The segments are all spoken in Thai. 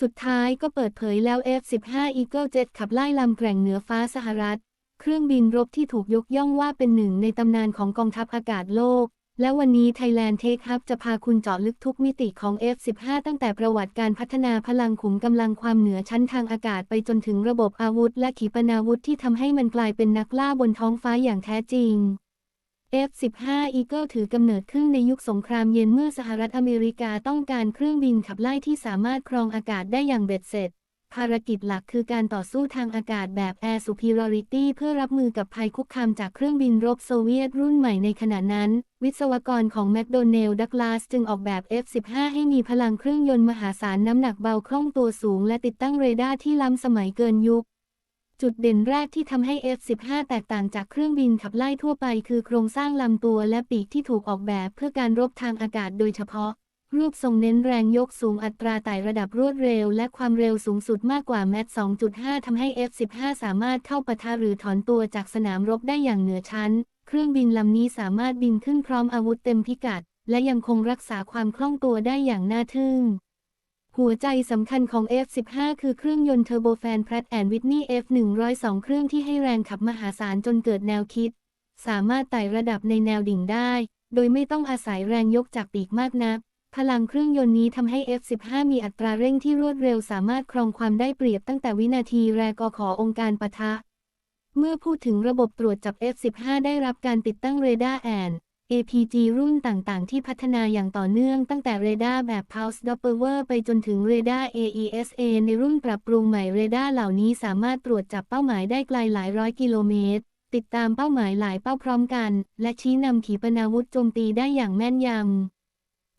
สุดท้ายก็เปิดเผยแล้ว F-15 Eagle Jet ขับไล่ลำแกร่งเหนือฟ้าสหรัฐ เครื่องบินรบที่ถูกยกย่องว่าเป็นหนึ่งในตำนานของกองทัพอากาศโลก และวันนี้ Thailand Take Hub จะพาคุณเจาะลึกทุกมิติของ F-15 ตั้งแต่ประวัติการพัฒนาพลังขุมกำลังความเหนือชั้นทางอากาศไปจนถึงระบบอาวุธ และขีปนาวุธที่ทำให้มันกลายเป็นนักล่าบนท้องฟ้าอย่างแท้จริง F-15 Eagle ถือกำเนิดขึ้นในยุคสงครามเย็นเมื่อสหรัฐอเมริกาต้องการเครื่องบินขับไล่ที่สามารถครองอากาศได้อย่างเบ็ดเสร็จ ภารกิจหลักคือการต่อสู้ทางอากาศแบบ Air Superiority เพื่อรับมือกับภัยคุกคามจากเครื่องบินรบโซเวียตรุ่นใหม่ในขณะนั้น วิศวกรของแมคโดนัลด์ดักลาสจึงออกแบบ F-15 ให้มีพลังเครื่องยนต์มหาศาลน้ำหนักเบาคล่องตัวสูง และติดตั้งเรดาร์ที่ล้ำสมัยเกินยุค จุดเด่นแรกที่ทำให้ F-15 แตกต่างจากเครื่องบินขับไล่ทั่วไปคือโครงสร้างลำตัวและปีกที่ถูกออกแบบเพื่อการรบทางอากาศโดยเฉพาะ รูปทรงเน้นแรงยกสูงอัตราไต่ระดับรวดเร็ว และความเร็วสูงสุดมากกว่าแมท2.5 ทำให้ F-15 สามารถเข้าปะทะหรือถอนตัวจากสนามรบได้อย่างเหนือชั้น เครื่องบินลำนี้สามารถบินขึ้นพร้อมอาวุธเต็มพิกัด และยังคงรักษาความคล่องตัวได้อย่างน่าทึ่ง หัวใจสำคัญของ F-15 คือเครื่องยนต์เทอร์โบแฟน Pratt Whitney F102 เครื่องที่ให้แรงขับมหาศาลจนเกิดแนวคิด สามารถไต่ระดับในแนวดิ่งได้ โดยไม่ต้องอาศัยแรงยกจากปีกมากนัก พลังเครื่องยนต์นี้ทำให้ F-15 มีอัตราเร่งที่รวดเร็วสามารถครองความได้เปรียบตั้งแต่วินาทีแรกอขอองค์การปะทะ เมื่อพูดถึงระบบตรวจจับ F-15 ได้รับการติดตั้งเรดาร์แอน APG รุ่นต่างๆ ที่พัฒนาอย่างต่อเนื่องตั้งแต่เรดาร์แบบ Pulse Doppler ไปจนถึงเรดาร์ AESA ในรุ่นปรับปรุงใหม่เรดาร์เหล่านี้สามารถตรวจจับเป้าหมายได้ไกลหลายร้อยกิโลเมตร ติดตามเป้าหมายหลายเป้าพร้อมกัน และชี้นำขีปนาวุธโจมตีได้อย่างแม่นยำ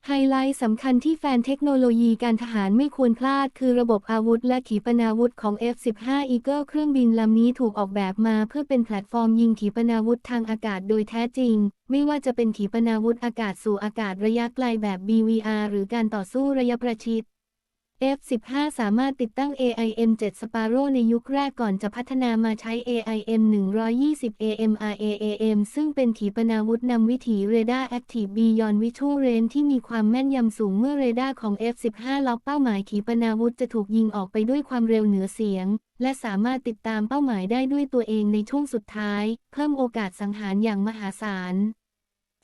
ไฮไลท์สำคัญที่แฟนเทคโนโลยีการทหารไม่ควรพลาด คือระบบอาวุธและขีปนาวุธของ F-15 Eagle เครื่องบินลำนี้ถูกออกแบบมาเพื่อเป็นแพลตฟอร์มยิงขีปนาวุธทางอากาศโดยแท้จริง ไม่ว่าจะเป็นขีปนาวุธอากาศสู่อากาศระยะไกลแบบ BVR หรือการต่อสู้ระยะประชิด F-15 สามารถติดตั้ง AIM-7 Sparrow ในยุคแรกก่อนจะพัฒนามาใช้ AIM-120 AMRAAM ซึ่งเป็นขีปนาวุธนำวิถีเรดาร์ Active Beyond Visual Range ที่มีความแม่นยำสูงเมื่อเรดาร์ของ F-15 ล็อกเป้าหมายขีปนาวุธจะถูกยิงออกไปด้วยความเร็วเหนือเสียง และสามารถติดตามเป้าหมายได้ด้วยตัวเองในช่วงสุดท้าย เพิ่มโอกาสสังหารอย่างมหาศาล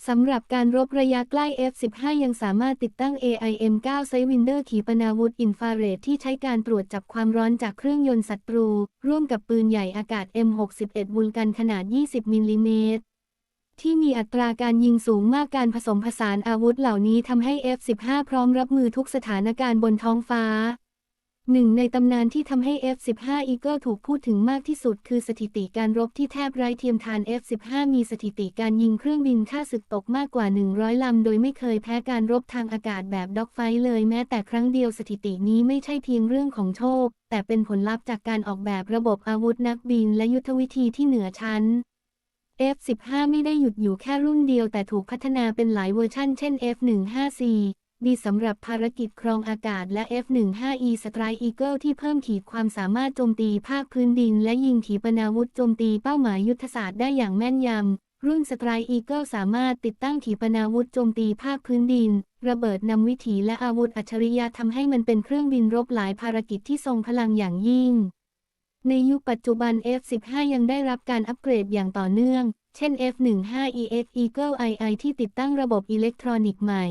สำหรับการรบระยะใกล้ F-15 ยังสามารถติดตั้ง AIM-9 ไซวินเดอร์ขีปนาวุธอินฟราเรดที่ใช้การตรวจจับความร้อนจากเครื่องยนต์ศัตรู ร่วมกับปืนใหญ่อากาศ M61 บุลกันขนาด 20 มิลลิเมตร ที่มีอัตราการยิงสูงมากการผสมผสานอาวุธเหล่านี้ทำให้ F-15 พร้อมรับมือทุกสถานการณ์บนท้องฟ้า หนึ่งในตำนานที่ทำให้ F-15 Eagle ถูกพูดถึงมากที่สุดคือสถิติการรบที่แทบไร้เทียมทาน F-15 มีสถิติการยิงเครื่องบินฆ่าศึกตกมากกว่า 100 ลำ โดยไม่เคยแพ้การรบทางอากาศแบบด็อกไฟเลยแม้แต่ครั้งเดียวสถิตินี้ไม่ใช่เพียงเรื่องของโชค แต่เป็นผลลัพธ์จากการออกแบบระบบอาวุธนักบิน และยุทธวิธีที่เหนือชั้น F-15 ไม่ได้หยุดอยู่แค่รุ่นเดียวแต่ถูกพัฒนาเป็นหลายเวอร์ชั่นเช่น F-15C ดีสำหรับภารกิจครองอากาศและ F-15E Strike Eagle ที่เพิ่มขีดความสามารถโจมตีภาคพื้นดิน และยิงขีปนาวุธโจมตีเป้าหมายยุทธศาสตร์ได้อย่างแม่นยำ รุ่น Strike Eagle สามารถติดตั้งขีปนาวุธโจมตีภาคพื้นดิน ระเบิดนำวิถีและอาวุธอัจฉริยะทำให้มันเป็นเครื่องบินรบหลายภารกิจที่ทรงพลังอย่างยิ่ง ในยุคปัจจุบัน F-15 ยังได้รับการอัปเกรดอย่างต่อเนื่อง เช่น F-15EX Eagle II ที่ติดตั้งระบบอิเล็กทรอนิกส์ใหม่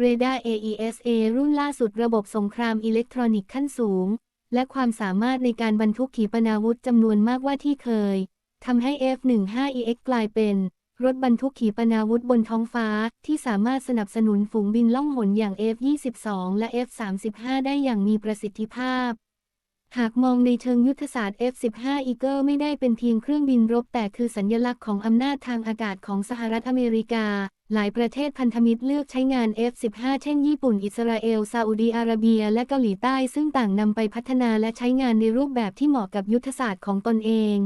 เรดาร์ AESA รุ่นล่าสุดระบบสงครามอิเล็กทรอนิกส์ขั้นสูง และความสามารถในการบรรทุกขีปนาวุธจำนวนมากว่าที่เคยทำให้ F-15EX กลายเป็น รถบรรทุกขีปนาวุธบนท้องฟ้า ที่สามารถสนับสนุนฝูงบินล่องหนอย่าง F-22 และ F-35 ได้อย่างมีประสิทธิภาพ หากมองในเชิงยุทธศาสตร์ F-15 Eagle ไม่ได้เป็นเพียงเครื่องบินรบแต่คือสัญลักษณ์ของอำนาจทางอากาศของสหรัฐอเมริกา หลายประเทศพันธมิตรเลือกใช้งาน F-15 เช่นญี่ปุ่น อิสราเอล ซาอุดีอาระเบีย และเกาหลีใต้ ซึ่งต่างนำไปพัฒนาและใช้งานในรูปแบบที่เหมาะกับยุทธศาสตร์ของตนเอง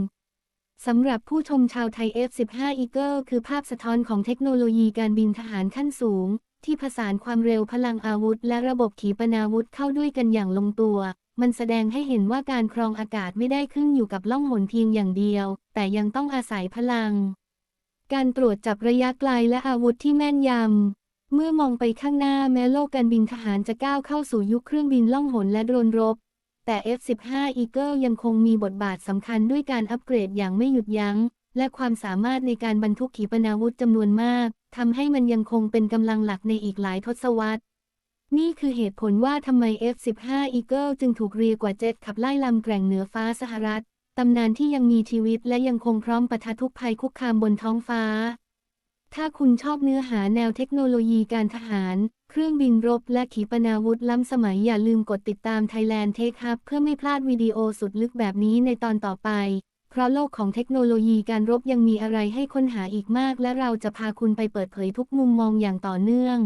สำหรับผู้ชมชาวไทย F-15 Eagle คือภาพสะท้อนของเทคโนโลยีการบินทหารขั้นสูง ที่ผสานความเร็วพลังอาวุธ และระบบขีปนาวุธเข้าด้วยกันอย่างลงตัว มันแสดงให้เห็นว่าการครองอากาศไม่ได้ขึ้นอยู่กับล่องหนเพียงอย่างเดียว แต่ยังต้องอาศัยพลัง การตรวจจับระยะไกลและอาวุธที่แม่นยำ เมื่อมองไปข้างหน้าแม้โลกการบินทหารจะก้าวเข้าสู่ยุคเครื่องบินล่องหนและโดรนรบ แต่ F-15 Eagle ยังคงมีบทบาทสำคัญด้วยการอัปเกรดอย่างไม่หยุดยัง้ง และความสามารถในการบรรทุกขีปนาวุธจำนวนมากทำให้มันยังคงเป็นกำลังหลักในอีกหลายทศวรรษนี่คือเหตุผลว่าทำไม F-15 Eagle จึงถูกเรียกว่าเจ็ตขับไล่ลำแกร่งเหนือฟ้าสหรัฐ ตำนานที่ยังมีชีวิตและยังคงพร้อมปะทะทุกภัยคุกคามบนท้องฟ้า ถ้าคุณชอบเนื้อหาแนวเทคโนโลยีการทหาร เครื่องบินรบและขีปนาวุธล้ำสมัยอย่าลืมกดติดตาม Thailand Tech Hub เพื่อไม่พลาดวิดีโอสุดลึกแบบนี้ในตอนต่อไป เพราะโลกของเทคโนโลยีการรบยังมีอะไรให้ค้นหาอีกมาก และเราจะพาคุณไปเปิดเผยทุกมุมมองอย่างต่อเนื่อง